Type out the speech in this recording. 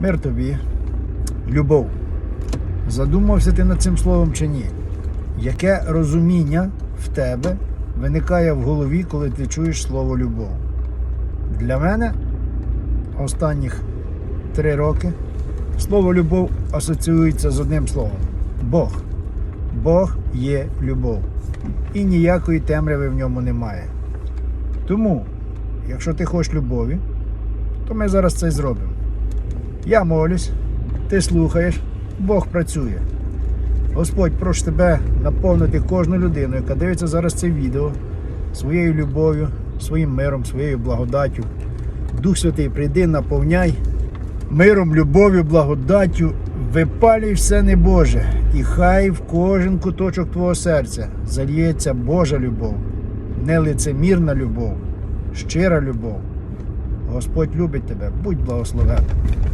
Мир тобі, любов. Задумався ти над цим словом чи ні? Яке розуміння в тебе виникає в голові, коли ти чуєш слово любов? Для мене останніх три роки слово любов асоціюється з одним словом Бог. Бог є любов. І ніякої темряви в ньому немає. Тому, якщо ти хочеш любові, то ми зараз це зробимо. Я молюсь, ти слухаєш, Бог працює. Господь, прошу тебе наповнити кожну людину, яка дивиться зараз це відео своєю любов'ю, своїм миром, своєю благодаттю. Дух Святий, прийди, наповняй миром, любов'ю, благодаттю, випалюй все небоже, і хай в кожен куточок твого серця зальється Божа любов, нелицемірна любов, щира любов. Господь любить тебе, будь благословенним.